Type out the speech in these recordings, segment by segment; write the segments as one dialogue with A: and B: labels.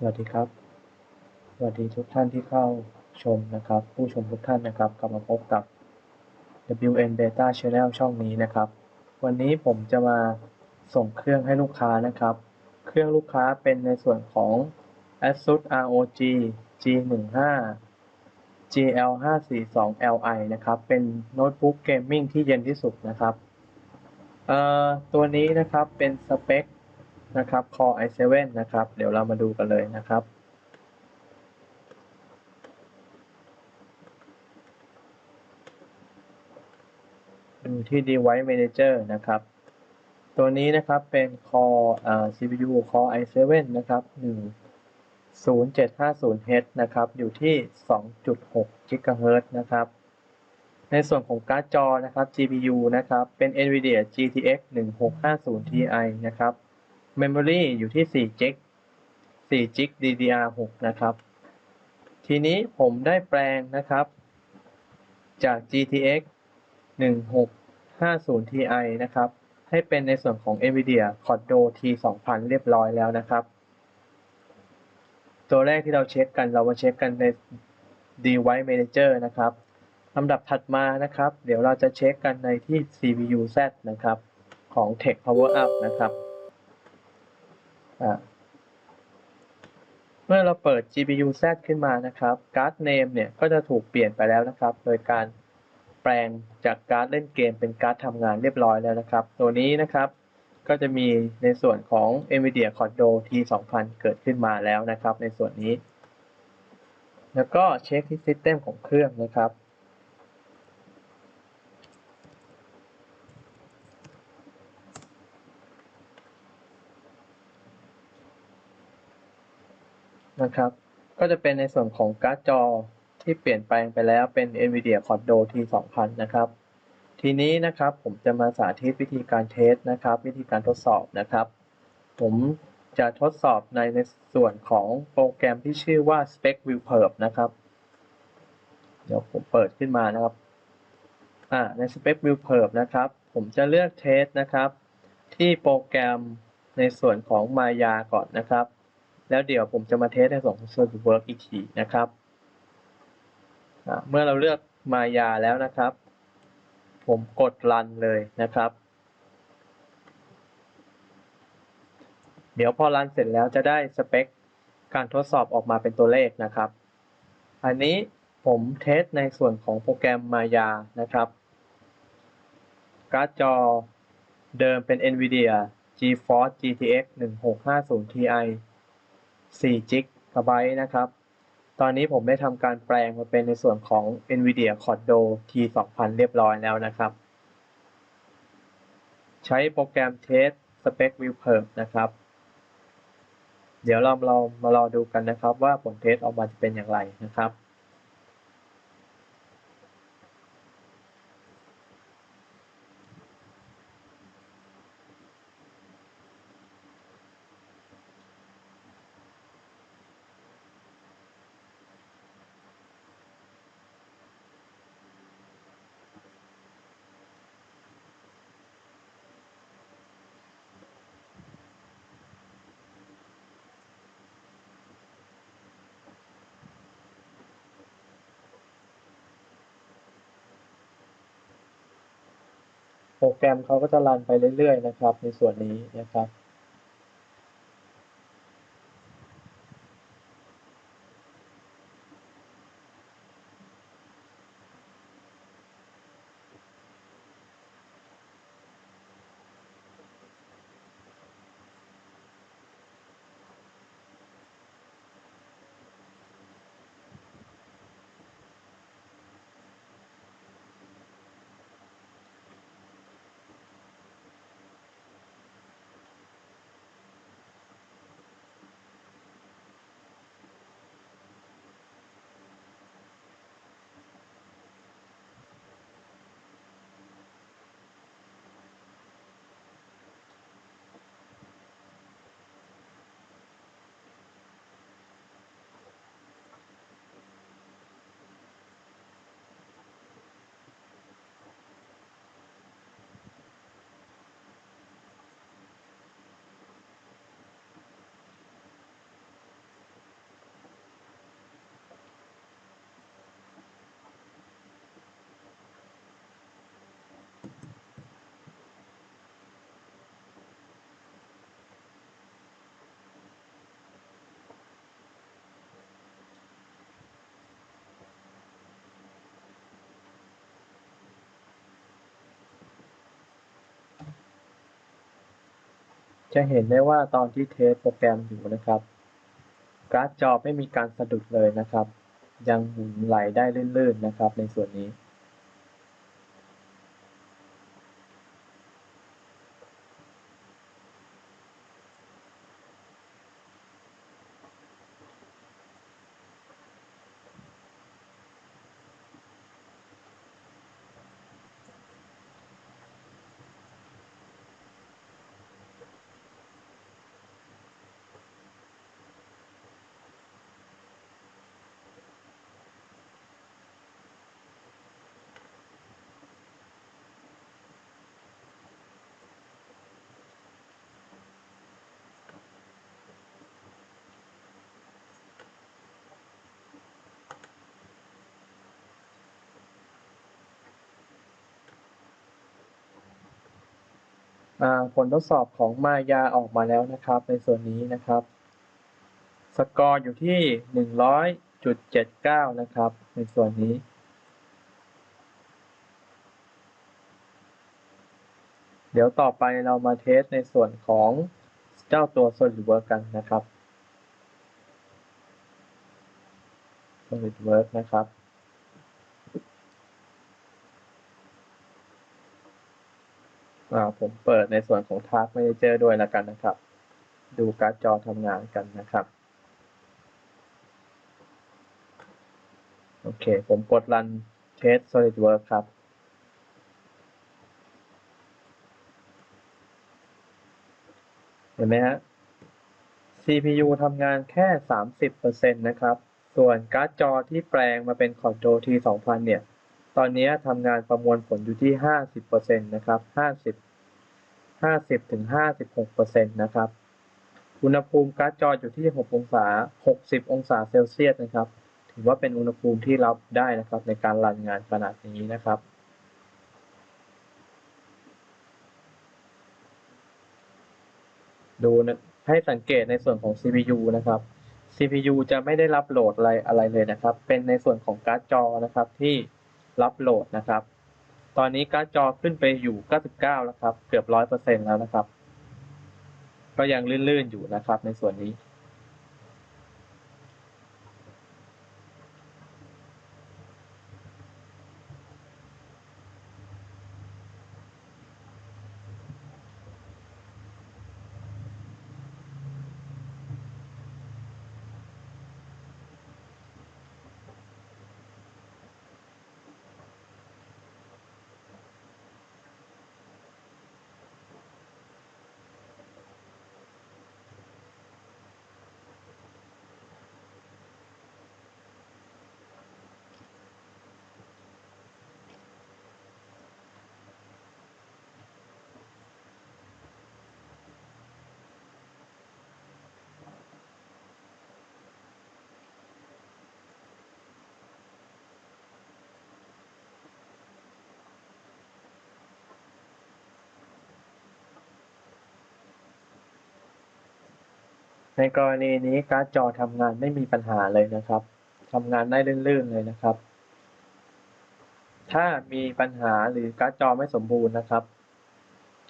A: สวัสดีครับ สวัสดีทุกท่านที่เข้าชมนะครับ ผู้ชมทุกท่านนะครับกลับมาพบกับ WN Beta Channel ช่องนี้นะครับ วันนี้ผมจะมาส่งเครื่องให้ลูกค้านะครับ เครื่องลูกค้าเป็นในส่วนของ ASUS ROG G15 GL542Li นะครับ เป็นโน้ตบุ๊กเกมมิ่งที่เย็นที่สุดนะครับ เอ่อ ตัวนี้นะครับเป็นสเปค นะครับ Core i7 นะครับ เดี๋ยวเรามาดูกันเลยนะครับดูที่ Device Manager นะครับ ตัวนี้นะครับเป็น Core อ่า CPU Core i7 นะครับ 10750H นะครับ อยู่ที่ 2.6 GHz นะครับในส่วนของการ์ดจอนะครับ GPU นะครับ เป็น NVIDIA GTX 1650 Ti นะครับ Memory อยู่ที่4 g 4 g DDR6 นะครับ ทีนี้ผมได้แปลงนะครับ จาก GTX 1650 Ti นะครับ ให้เป็นในส่วนของ NVIDIA Quadro T2000 เรียบร้อยแล้วนะครับ ตัวแรกที่เราเช็คกันเรามาเช็คกันใน Device Manager นะครับลำดับถัดมานะครับ เดี๋ยวเราจะเช็คกันในที่ CPU Z นะครับ ของ Tech Power Up นะครับ เมื่อเราเปิด GPU Z ขึ้นมานะครับ การ์ด name เนี่ยก็จะถูกเปลี่ยนไปแล้วนะครับ โดยการแปลงจากการ์ดเล่นเกมเป็นการ์ดทำงานเรียบร้อยแล้วนะครับ ตัวนี้นะครับก็จะมีในส่วนของ NVIDIA Quadro T2000 เกิดขึ้นมาแล้วนะครับ ในส่วนนี้ แล้วก็เช็คที่ System ของเครื่องนะครับ นะครับ ก็จะเป็นในส่วนของการ์ดจอที่เปลี่ยนแปลงไปแล้วเป็น NVIDIA Quadro T2000 นะครับ ทีนี้นะครับผมจะมาสาธิตวิธีการเทสนะครับ วิธีการทดสอบนะครับ ผมจะทดสอบในในส่วนของโปรแกรมที่ชื่อว่า Spec View Perf นะครับ เดี๋ยวผมเปิดขึ้นมานะครับอ่าใน Spec View Perf นะครับ ผมจะเลือกเทสนะครับ ที่โปรแกรมในส่วนของ Maya ก่อนนะครับ แล้วเดี๋ยวผมจะมาเทสในส่วนของ SolidWorks อีกทีนะครับ เมื่อเราเลือกมายาแล้วนะครับ ผมกดรันเลยนะครับ เดี๋ยวพอรันเสร็จแล้วจะได้สเปคการทดสอบออกมาเป็นตัวเลขนะครับ อันนี้ผมเทสในส่วนของโปรแกรมมายานะครับการ์ดจอเดิมเป็น NVIDIA GeForce GTX 1650 Ti 4กิกะไบต์นะครับ ตอนนี้ผมได้ทำการแปลงมาเป็นในส่วนของ NVIDIA Quadro T2000 เรียบร้อยแล้วนะครับ ใช้โปรแกรม Test Spec View Perf นะครับ เดี๋ยวเราเรามารอดูกันนะครับว่าผลเทสออกมาจะเป็นอย่างไรนะครับ โปรแกรมเขาก็จะรันไปเรื่อยๆนะครับ ในส่วนนี้นะครับ จะเห็นได้ว่าตอนที่เทสโปรแกรมอยู่นะครับ กราฟจอไม่มีการสะดุดเลยนะครับ ยังหมุนไหลได้ลื่นๆนะครับในส่วนนี้ ผลทดสอบของมายาออกมาแล้วนะครับ ในส่วนนี้นะครับ สกอร์อยู่ที่หนึ่งร้อยจุดเจ็ดเก้านะครับ ในส่วนนี้ เดี๋ยวต่อไปเรามาเทสในส่วนของเจ้าตัว SolidWorks กันนะครับ SolidWorks นะครับ อ่าผมเปิดในส่วนของ Task Manager ด้วยแล้วกันนะครับ ดูการ์ดจอทำงานกันนะครับ โอเค ผมกด Run Test SolidWorks ครับเห็นไหมฮะ CPU ทำงานแค่ 30%นะครับ ส่วนการ์ดจอที่แปลงมาเป็น Quadro T2000 เนี่ย ตอนนี้ทำงานประมวลผลอยู่ที่ 50%นะครับ 50 50ถึง56%นะครับ อุณหภูมิการ์ดจออยู่ที่ 6 องศา 60 องศาเซลเซียสนะครับ ถือว่าเป็นอุณหภูมิที่รับได้นะครับในการรันงานขนาดนี้นะครับดูนะให้สังเกตในส่วนของ CPU นะครับ CPU จะไม่ได้รับโหลดอะไรอะไรเลยนะครับ เป็นในส่วนของการ์ดจอนะครับที่ รับโหลดนะครับ ตอนนี้การ์ดจอขึ้นไปอยู่ 99 แล้วครับ เกือบ 100%แล้วนะครับ ก็ยังลื่นๆอยู่นะครับในส่วนนี้ ในกรณีนี้การ์ดจอทำงานไม่มีปัญหาเลยนะครับทำงานได้ลื่นๆเลยนะครับ ถ้ามีปัญหาหรือการ์ดจอไม่สมบูรณ์นะครับ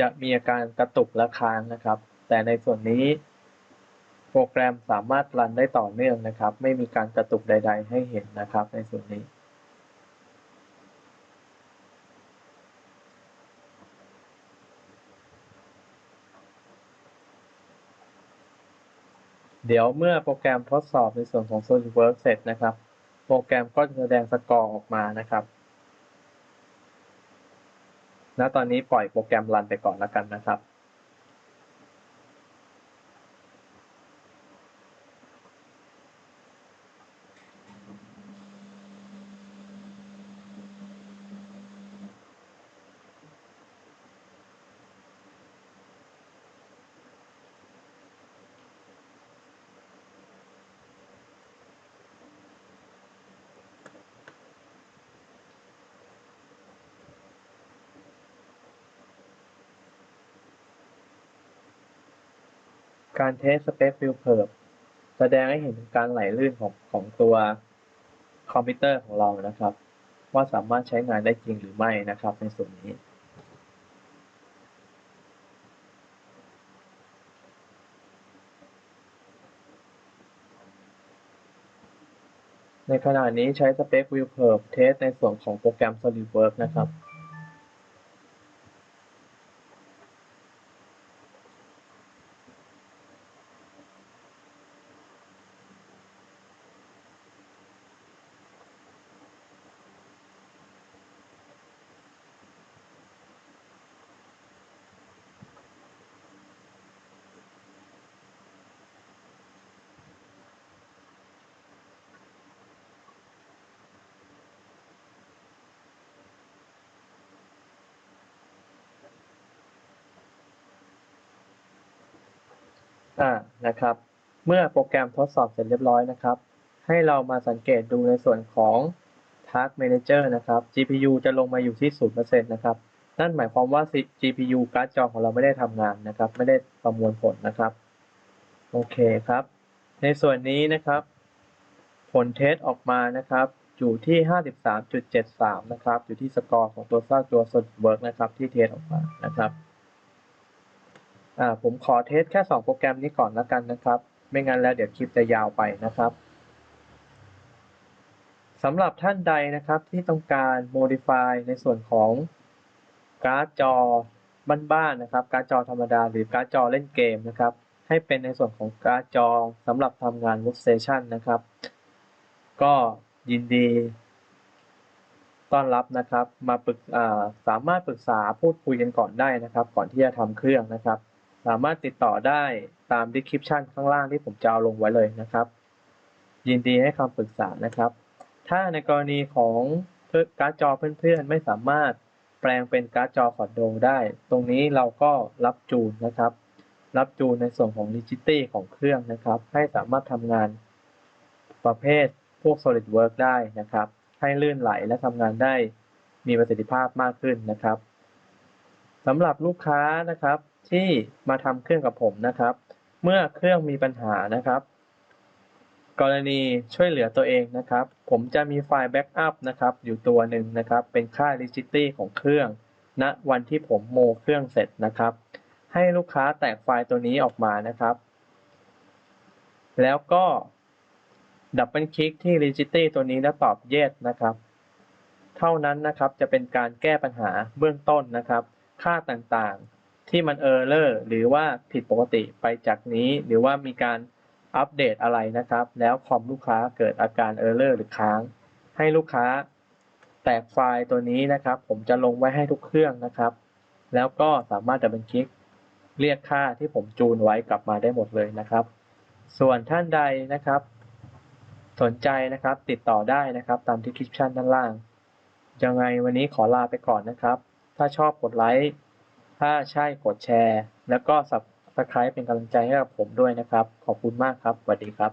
A: จะมีอาการกระตุกและค้างนะครับ แต่ในส่วนนี้ โปรแกรมสามารถรันได้ต่อเนื่องนะครับ ไม่มีการกระตุกใด ๆ ให้เห็นนะครับ ในส่วนนี้ เดี๋ยวเมื่อโปรแกรมทดสอบในส่วนของ SolidWorks เสร็จนะครับ โปรแกรมก็จะแสดงสกอร์ออกมานะครับ ณ ตอนนี้ปล่อยโปรแกรมรันไปก่อนแล้วกันนะครับ การเทสสเปควิวเพิร์บแสดงให้เห็นการไหลลื่นของของตัวคอมพิวเตอร์ของเรานะครับ ว่าสามารถใช้งานได้จริงหรือไม่นะครับ ในส่วนนี้ ในขณะนี้ใช้สเปควิวเพิร์บเทสในส่วนของโปรแกรม SolidWorks นะครับ อ่านะครับ เมื่อโปรแกรมทดสอบเสร็จเรียบร้อยนะครับ ให้เรามาสังเกตดูในส่วนของ Task Manager นะครับ GPU จะลงมาอยู่ที่ 0%นะครับ นั่นหมายความว่า GPU การ์ดจอของเราไม่ได้ทำงานนะครับ ไม่ได้ประมวลผลนะครับ โอเคครับ ในส่วนนี้นะครับ ผลเทสออกมานะครับ อยู่ที่ 53.73 นะครับ อยู่ที่สกอร์ของตัวสร้างตัว SolidWorks นะครับ ที่เทสออกมานะครับ อ่าผมขอเทสแค่ 2 โปรแกรมนี้ก่อนแล้วกันนะครับ ไม่งั้นแล้วเดี๋ยวคลิปจะยาวไปนะครับสำหรับท่านใดนะครับที่ต้องการ modify ในส่วนของการ์ดจอบ้านๆนะครับ การ์ดจอธรรมดา หรือการ์ดจอเล่นเกมนะครับ ให้เป็นในส่วนของการ์ดจอสำหรับทำงาน workstation นะครับ ก็ยินดีต้อนรับนะครับ มาปรึกอ่าสามารถปรึกษาพูดคุยกันก่อนได้นะครับ ก่อนที่จะทำเครื่องนะครับ สามารถติดต่อได้ตาม description ข้างล่างที่ผมจะเอาลงไว้เลยนะครับ ยินดีให้คำปรึกษานะครับ ถ้าในกรณีของการ์ดจอเพื่อนๆ ไม่สามารถแปลงเป็นการ์ดจอคอร์ดโดได้ ตรงนี้เราก็รับจูนนะครับ รับจูนในส่วนของ rigidity ของเครื่องนะครับ ให้สามารถทำงานประเภทพวก solid work ได้นะครับ ให้ลื่นไหลและทำงานได้มีประสิทธิภาพมากขึ้นนะครับสำหรับลูกค้านะครับ ที่มาทำเครื่องกับผมนะครับ เมื่อเครื่องมีปัญหานะครับ กรณีช่วยเหลือตัวเองนะครับ ผมจะมีไฟล์แบ็กอัพนะครับ อยู่ตัวหนึ่งนะครับ เป็นค่า rigidity ของเครื่องณวันที่ผมโมเครื่องเสร็จนะครับ ให้ลูกค้าแตกไฟล์ตัวนี้ออกมานะครับ แล้วก็ดับเบิลคลิกที่ rigidity ตัวนี้แล้วตอบ yes นะครับ เท่านั้นนะครับจะเป็นการแก้ปัญหาเบื้องต้นนะครับ ค่าต่างๆ ที่มัน error หรือว่าผิดปกติไปจากนี้ หรือว่ามีการอัปเดตอะไรนะครับ แล้วคอมลูกค้าเกิดอาการ error หรือค้าง ให้ลูกค้าแตกไฟล์ตัวนี้นะครับ ผมจะลงไว้ให้ทุกเครื่องนะครับ แล้วก็สามารถดับเบิลคลิกเรียกค่าที่ผมจูนไว้กลับมาได้หมดเลยนะครับ ส่วนท่านใดนะครับ สนใจนะครับติดต่อได้นะครับตาม description ด้านล่างยังไงวันนี้ขอลาไปก่อนนะครับ ถ้าชอบกดไลค์ ถ้าใช่กดแชร์ แล้วก็ subscribe เป็นกำลังใจให้กับผมด้วยนะครับ ขอบคุณมากครับ สวัสดีครับ